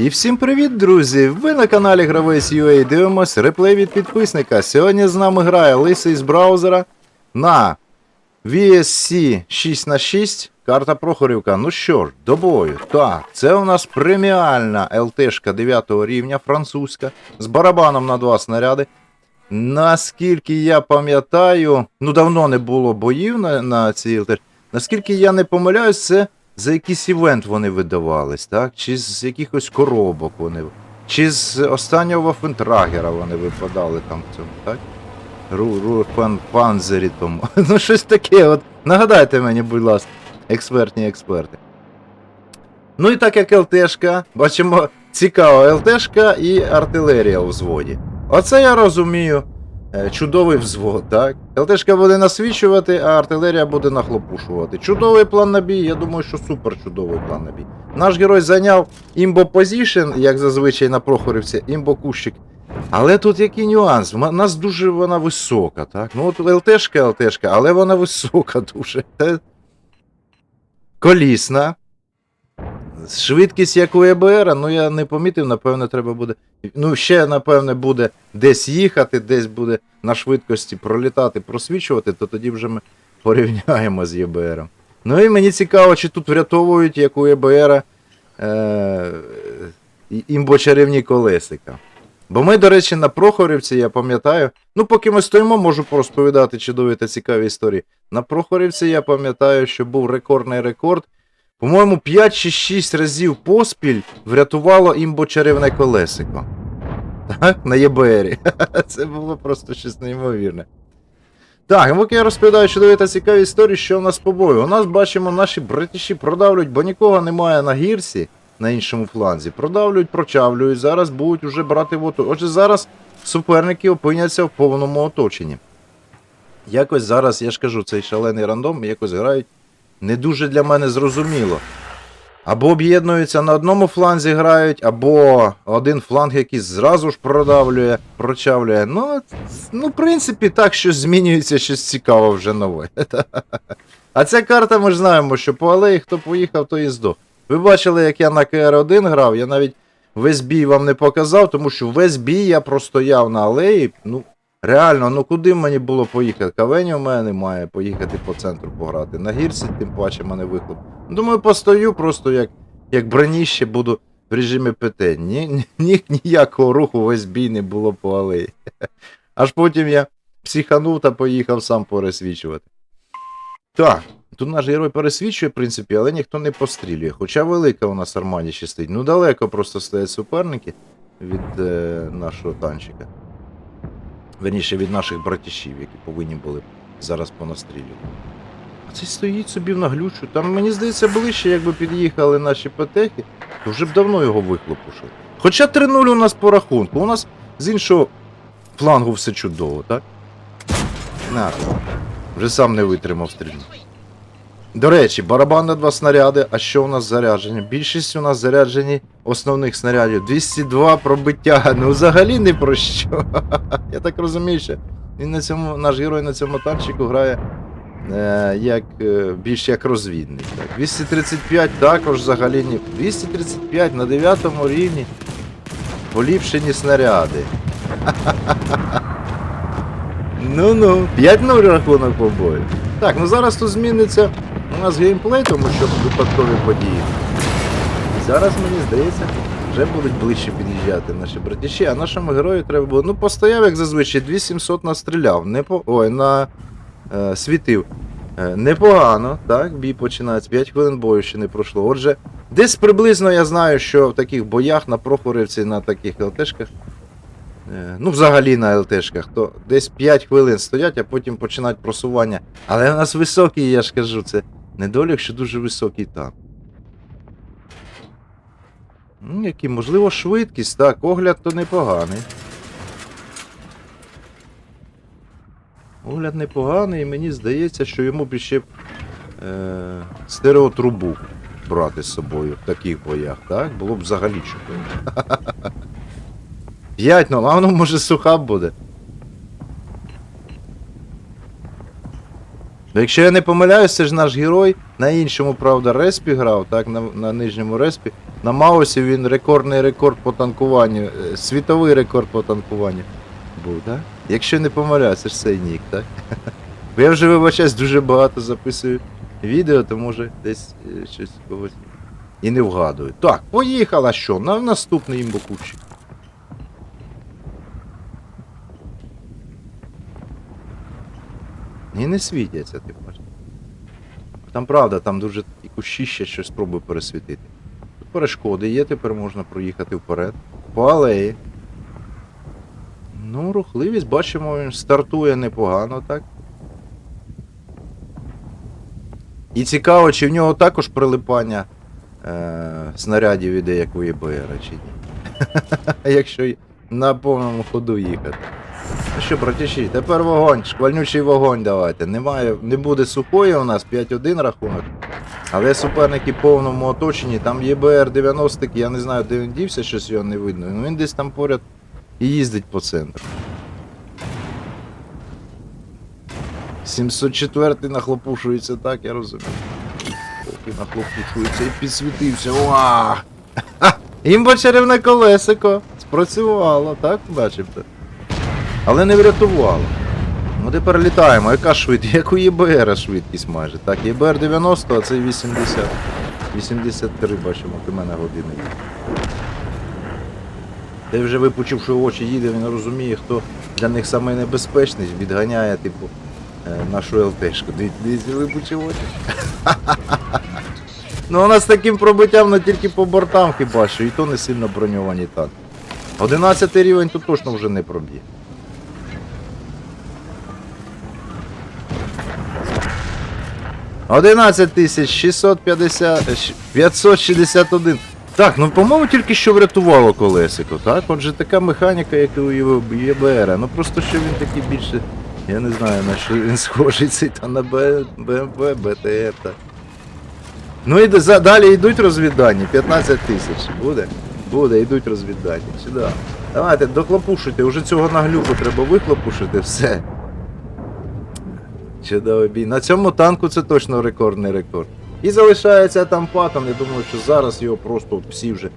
І всім привіт, друзі! Ви на каналі Гравець UA дивимось реплей від підписника. Сьогодні з нами грає Лисий з браузера на VSC 6х6, карта Прохорівка. Ну що ж, до бою. Так, це у нас преміальна ЛТшка 9 рівня, французька, з барабаном на два снаряди. Наскільки я пам'ятаю, ну давно не було боїв на, на цій ЛТшці. Наскільки я не помиляюсь, це за якийсь івент вони видавались, так? Чи з якихось коробок вони. Чи з останнього Вафентрагера вони випадали там в цьому, так? Ру, ру, пан, панзері тому. Ну, щось таке. От нагадайте мені, будь ласка, експертні експерти. Ну і так як ЛТшка, бачимо, цікава ЛТшка і артилерія у взводі. Оце я розумію. Е, Чудовий взвод, так? ЛТшка буде насвічувати, а артилерія буде нахлопушувати. Чудовий план на бій, я думаю, що супер чудовий план на бій. Наш герой зайняв імбо позішн, як зазвичай на Прохорівці, імбо кущик. Але тут який нюанс? У нас дуже вона висока, так? Ну от ЛТшка, ЛТшка, але вона висока дуже. Колісна. Швидкість як у ЕБР, ну я не помітив, напевно, треба буде. Ну, ще, напевне, буде десь їхати, десь буде на швидкості пролітати, просвічувати, то тоді вже ми порівняємо з ЄБР. Ну і мені цікаво, чи тут врятовують, як у ЄБР, е, імбочарівні колесика. Бо ми, до речі, на Прохорівці, я пам'ятаю, ну поки ми стоїмо, можу порозповідати чудові та цікаві історії. На Прохорівці я пам'ятаю, що був рекордний рекорд. По-моєму, 5 чи 6 разів поспіль врятувало імбочарівне колесико. Так, на ЄБРі. Це було просто щось неймовірне. Так, поки я розповідаю чудові та цікаві історії, що у нас по бою. У нас бачимо, наші братіші продавлюють, бо нікого немає на гірсі на іншому фланзі. Продавлюють, прочавлюють, зараз будуть уже брати в. Отже, зараз суперники опиняться в повному оточенні. Якось зараз, я ж кажу, цей шалений рандом якось грають не дуже для мене зрозуміло. Або об'єднуються на одному фланзі грають, або один фланг якийсь зразу ж продавлює, прочавлює. Ну, ну, в принципі, так щось змінюється, щось цікаве вже нове. А ця карта ми ж знаємо, що по алеї хто поїхав, то і здох. Ви бачили, як я на КР1 грав, я навіть весь бій вам не показав, тому що весь бій я простояв на алеї. Ну, реально, ну куди мені було поїхати? Кавені у мене немає, поїхати по центру пограти. На гірці, тим паче, мене вихлоп. Думаю, постою просто як, як броніще буду в режимі ПТ. Ні, ні, ніякого руху весь бій не було по алеї. Аж потім я психанув та поїхав сам пересвічувати. Так, тут наш герой пересвічує, в принципі, але ніхто не пострілює. Хоча велика у нас армаді ще стоїть. Ну далеко просто стоять суперники від е, нашого танчика. Верніше від наших братішів, які повинні були зараз понастрілювати. А цей стоїть собі в наглючу. Там, мені здається, ближче, якби під'їхали наші петехи, то вже б давно його вихлопушили. Хоча 3-0 у нас по рахунку. У нас з іншого флангу все чудово, так? На, вже сам не витримав стрільну. До речі, барабан на два снаряди. А що у нас заряджені? Більшість у нас заряджені основних снарядів. 202 пробиття. Ну взагалі не про що. Я так розумію, що він на цьому, наш герой на цьому танчику грає е, як, е, більш як розвідник. Так. 235 також взагалі ні. 235 на 9 рівні. Поліпшені снаряди. Ну-ну, 5-0 рахунок по бою. Так, ну зараз тут зміниться у нас геймплей, тому що випадкові події. Зараз, мені здається, вже будуть ближче під'їжджати наші братіші, а нашому герою треба було. Ну, постояв, як зазвичай, 2700 настріляв. Не по... Ой, на е, світив. Е, непогано, так, бій починається. 5 хвилин бою ще не пройшло. Отже, десь приблизно я знаю, що в таких боях на Прохорівці, на таких ЛТшках, е, ну, взагалі на ЛТшках, то десь 5 хвилин стоять, а потім починають просування. Але у нас високий, я ж кажу, це недолік, що дуже високий там. Ну, які, можливо, швидкість, так, огляд то непоганий. Огляд непоганий, і мені здається, що йому б ще е, стереотрубу брати з собою в таких боях, так? Було б взагалі чудово. 5, ну, а воно може суха буде. Якщо я не помиляюсь, це ж наш герой на іншому, правда, респі грав, так, на, на нижньому респі. На Маусі він рекордний рекорд по танкуванню, е, світовий рекорд по танкуванню був, так? Якщо не помиляюсь, це ж цей нік, так? Бо я вже вибачаюсь, дуже багато записую відео, то може десь е, щось когось і не вгадую. Так, поїхала що? На наступний імбокущик. І не світяться, ти бачиш. Там правда, там дуже і кущіще щось спробую пересвітити. Тут перешкоди є, тепер можна проїхати вперед. По алеї. Ну, рухливість, бачимо, він стартує непогано, так? І цікаво, чи в нього також прилипання е- снарядів іде, як у ЄБР, чи ні. Якщо на повному ходу їхати. Ну що, братіші, тепер вогонь, шквальнючий вогонь давайте. Немає, не буде сухої у нас 5-1 рахунок. Але суперники в повному оточенні, там ЄБР 90 я не знаю, де він дівся, щось його не видно. Ну він десь там поряд і їздить по центру. 704-й нахлопушується, так, я розумію. Поки нахлопушується і підсвітився. Уа! Імбо чарівне колесико. Спрацювало, так, бачите? Але не врятувало. Ну тепер літаємо. Яка швидкість? Як у ЄБР швидкість майже. Так, ЄБР 90, а це 80. 83 бачимо, у мене години. Де вже випучивши очі їде, він розуміє, хто для них саме небезпечний, відганяє, типу, е, нашу ЛТшку. Дивіться, випучив очі. Ну, вона з таким пробиттям, ну тільки по бортам хіба що, і то не сильно броньовані танки. 11 рівень тут точно вже не проб'є. Одинадцять тисяч 650, е, 561. Так, ну по-моєму тільки що врятувало колесико, так? Отже, така механіка, як і у ЄБР. Ну просто що він такий більше. Я не знаю на що він схожий цей та на БМВ, БТР. Так. Ну і далі йдуть розвіддані, 15 тисяч. Буде? Буде, йдуть розвіддані. Сюди. Давайте, дохлопушуйте, уже цього наглюку треба вихлопушити, все. Чудовий бій. На цьому танку це точно рекордний рекорд. І залишається там патом. Я думаю, що зараз його просто всі вже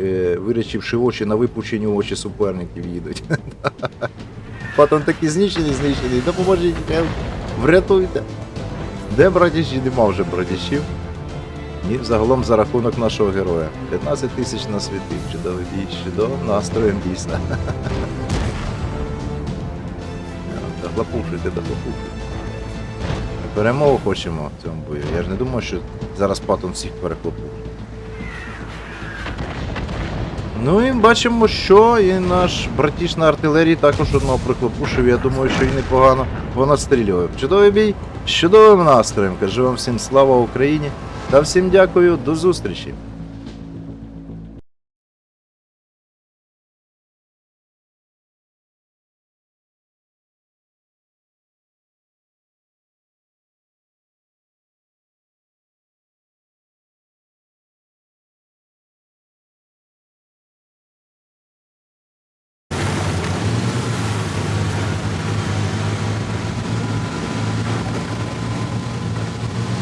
е, вирячивши очі на випущені очі суперників їдуть. Патом такі знищені, знищені. Допоможіть, е, врятуйте. Де братіші? Нема вже братішів. І загалом за рахунок нашого героя. 15 тисяч на світив. Чудовий бій, чудовим настроєм дійсно. Дохлопушуйте, дохлопушуйте. Перемогу хочемо в цьому бою. Я ж не думаю, що зараз патон всіх перехлопушує. Ну і бачимо, що і наш братіш на артилерії також одного прихлопушив. Я думаю, що і непогано понастрілював. Чудовий бій з чудовим настроєм. Кажу вам всім слава Україні та всім дякую, до зустрічі.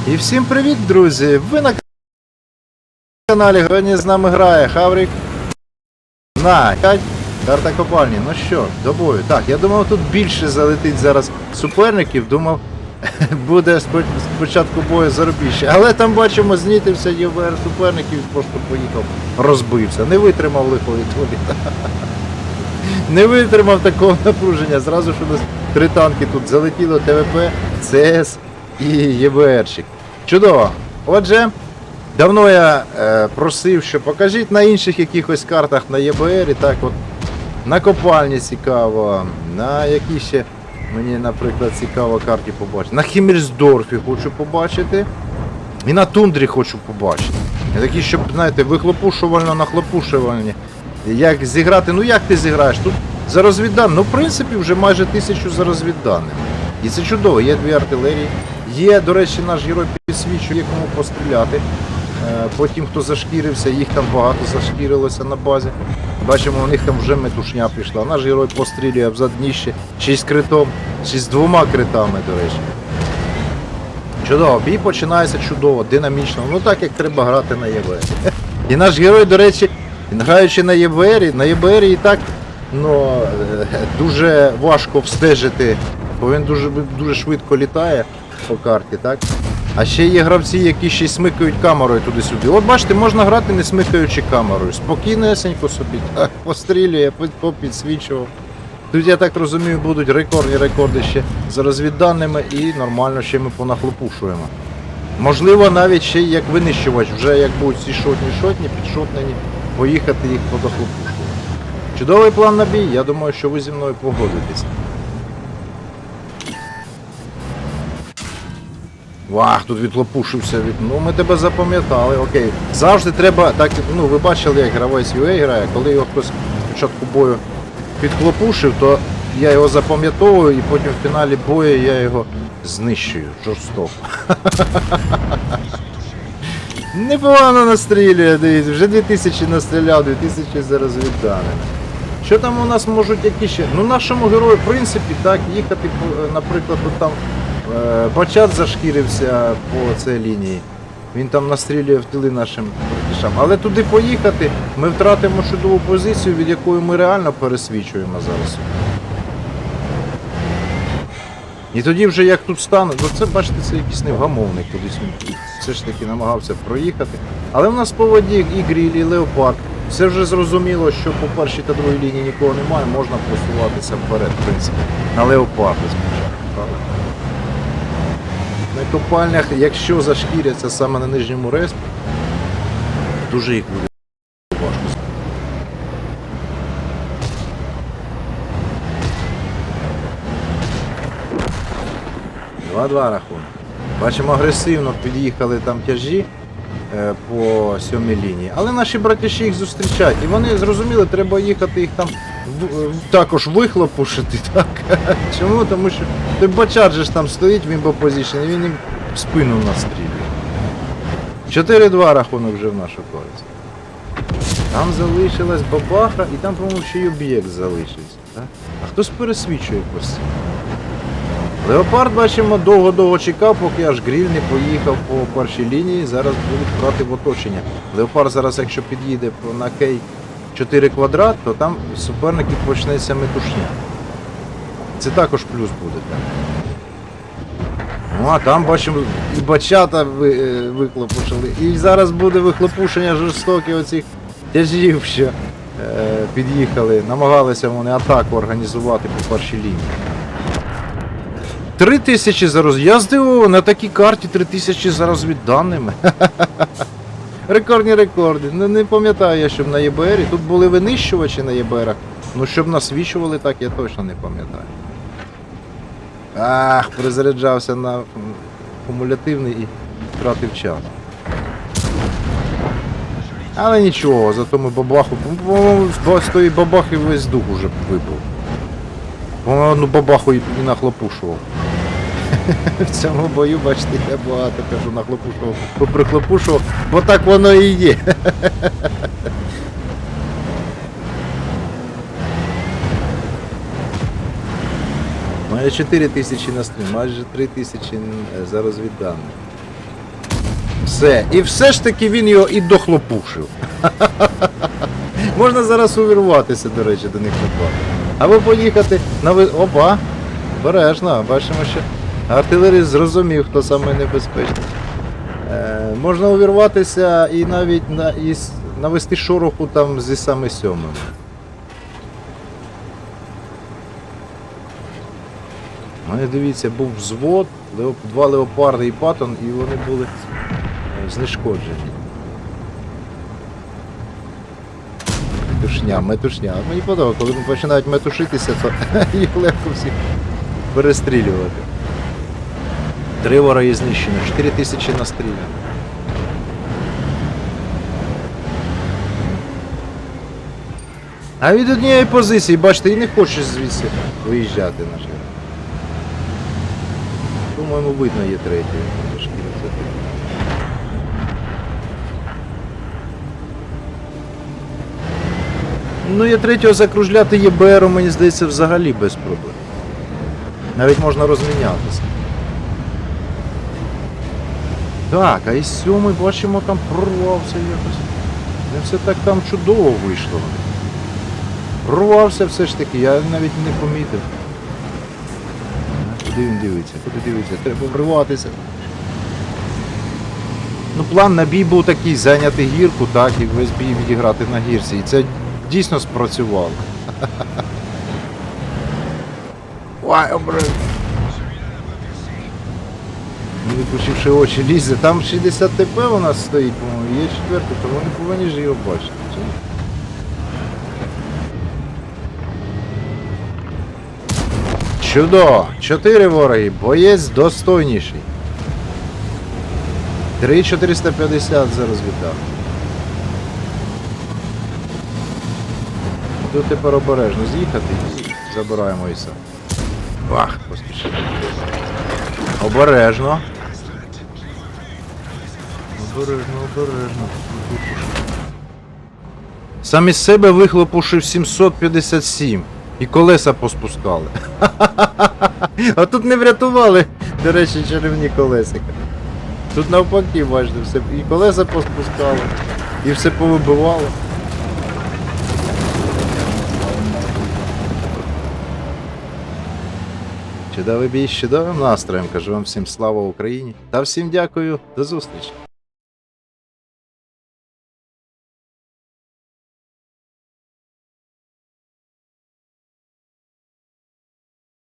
І всім привіт, друзі! Ви на каналі Грані з нами грає Хаврік. На 5 карта копальні. Ну що, до бою. Так, я думав, тут більше залетить зараз суперників. Думав, буде спо- спочатку бою заробіще. Але там бачимо, знітився ЄВР суперників і просто поїхав, розбився. Не витримав лихої долі. Не витримав такого напруження. Зразу ж у нас три танки тут залетіло ТВП, ЦС і ЄБРчик. Чудово. Отже, давно я е, просив, що покажіть на інших якихось картах на ЄБР і так от на копальні цікаво, на які ще мені, наприклад, цікаво карті побачити. На Хіммельсдорфі хочу побачити. І на тундрі хочу побачити. Такі, щоб, знаєте, вихлопушувально нахлопушувальні. Як зіграти, ну як ти зіграєш? Тут за розвідданими, ну в принципі вже майже тисячу за розвідданими. І це чудово, є дві артилерії. Є, до речі, наш герой підсвічує, є кому постріляти. Е, По тим, хто зашкірився, їх там багато зашкірилося на базі. Бачимо, у них там вже метушня пішла. Наш герой пострілює в задніще, ще й з критом, й з двома критами, до речі. Чудово, бій починається чудово, динамічно. Ну так як треба грати на ЄБР. І наш герой, до речі, граючи на ЄБР, на ЄБР і так ну, е, дуже важко встежити, бо він дуже, дуже швидко літає по карті, так? А ще є гравці, які ще й смикають камерою туди-сюди. От бачите, можна грати не смикаючи камерою. Спокійнесенько собі, так, пострілює, попідсвічував. Тут, я так розумію, будуть рекордні рекорди ще за розвідданими і нормально ще ми понахлопушуємо. Можливо, навіть ще як винищувач, вже як будуть ці шотні шотні, підшотнені, поїхати їх подохлопушувати. Чудовий план на бій, я думаю, що ви зі мною погодитесь. Вах, тут відлопушився від. Ну ми тебе запам'ятали, окей. Завжди треба, так, ну ви бачили, як гравець UA грає, коли його хтось спочатку бою підхлопушив, то я його запам'ятовую і потім в фіналі бою я його знищую жорстоко. Непогано настрілює, дивіться, вже 2000 настріляв, 2000 зараз віддане. Що там у нас можуть які ще? Ну нашому герою, в принципі, так, їхати, наприклад, от там Бачат зашкірився по цій лінії. Він там настрілює в тили нашим братішам. Але туди поїхати, ми втратимо чудову позицію, від якої ми реально пересвічуємо зараз. І тоді вже як тут стане, ну це бачите, це якийсь невгамовник кудись він все ж таки намагався проїхати. Але в нас по воді і гріль, і леопард. Все вже зрозуміло, що по першій та другій лінії нікого немає, можна просуватися вперед, в принципі, на леопарди копальнях, якщо зашкіряться саме на нижньому респі, дуже їх буде важко. 2-2 рахунок. Бачимо, агресивно під'їхали там тяжі по сьомій лінії. Але наші братіші їх зустрічають. І вони зрозуміли, треба їхати їх там в- також вихлопушити. Так? Чому? Тому що той бачар же ж там стоїть в імбопозиції, і він їм спину настрілює. 4-2 рахунок вже в нашу користь. Там залишилась бабаха, і там, по-моєму, ще й об'єкт залишився. Так? А хтось пересвічує постійно. Леопард, бачимо, довго-довго чекав, поки аж гріль не поїхав по першій лінії. Зараз будуть брати в оточення. Леопард зараз, якщо під'їде на кей 4 квадрат, то там суперників почнеться метушня. Це також плюс буде. Ну а там бачимо і бачата ви, е, виклопушили. І зараз буде вихлопушення жорстоке оцих тяжів, що е, під'їхали. Намагалися вони атаку організувати по першій лінії. Три тисячі зараз. Я здивований, на такій карті три тисячі зараз відданими. Рекордні рекорди. Ну не пам'ятаю я, щоб на ЄБР. Тут були винищувачі на ЄБРах. Ну щоб насвічували так, я точно не пам'ятаю. Ах, перезаряджався на кумулятивний і втратив час. Але нічого, зато ми бабаху. З тої бабахи весь дух уже вибув. По-моєму, одну бабаху і нахлопушував. В цьому бою, бачите, я багато кажу, нахлопушував, поприхлопушував, бо так воно і є. Майже 4 тисячі на стрім, майже 3 тисячі е, за розвіддане. Все. І все ж таки він його і дохлопушив. Можна зараз увірватися, до речі, до них на два. Або поїхати на ви. Опа! Бережно, бачимо, що артилеріст зрозумів, хто саме небезпечний. Е, можна увірватися і навіть на, і навести шороху там зі саме сьомим. У мене дивіться, був взвод, два леопарди і патон, і вони були е, знешкоджені. Метушня, метушня. Мені подобається, коли починають метушитися, то їх легко всіх перестрілювати. Три вороги знищено, 4 тисячі настріляно. А від однієї позиції, бачите, і не хоче звідси виїжджати наш герой. По-моєму, видно є третій. Ну, є третього закружляти ЄБР, мені здається, взагалі без проблем. Навіть можна розмінятися. Так, а із сьомий бачимо там прорвався якось. Не все так там чудово вийшло. Прорвався все ж таки, я навіть не помітив. Куди він дивиться? Куди дивиться? Треба вриватися. Ну, план на бій був такий, зайняти гірку, так, і весь бій відіграти на гірці. І це дійсно спрацювало. Ой, обрив. Не випучивши очі, лізе. Там 60 ТП у нас стоїть, по-моєму, є четвертий, то вони повинні ж його бачити. Чудо! Чотири вороги, боєць достойніший. 3450 зараз віддав. Тут тепер обережно з'їхати і забираємо і поспішив. Обережно. Обережно, обережно. Сам із себе вихлопушив 757. І колеса поспускали. А тут не врятували, до речі, чарівні колесика. Тут навпаки, бачите, все. І колеса поспускали, і все повибивало. Чудовий бій з чудовим настроєм. Кажу вам всім слава Україні. Та всім дякую. До зустрічі.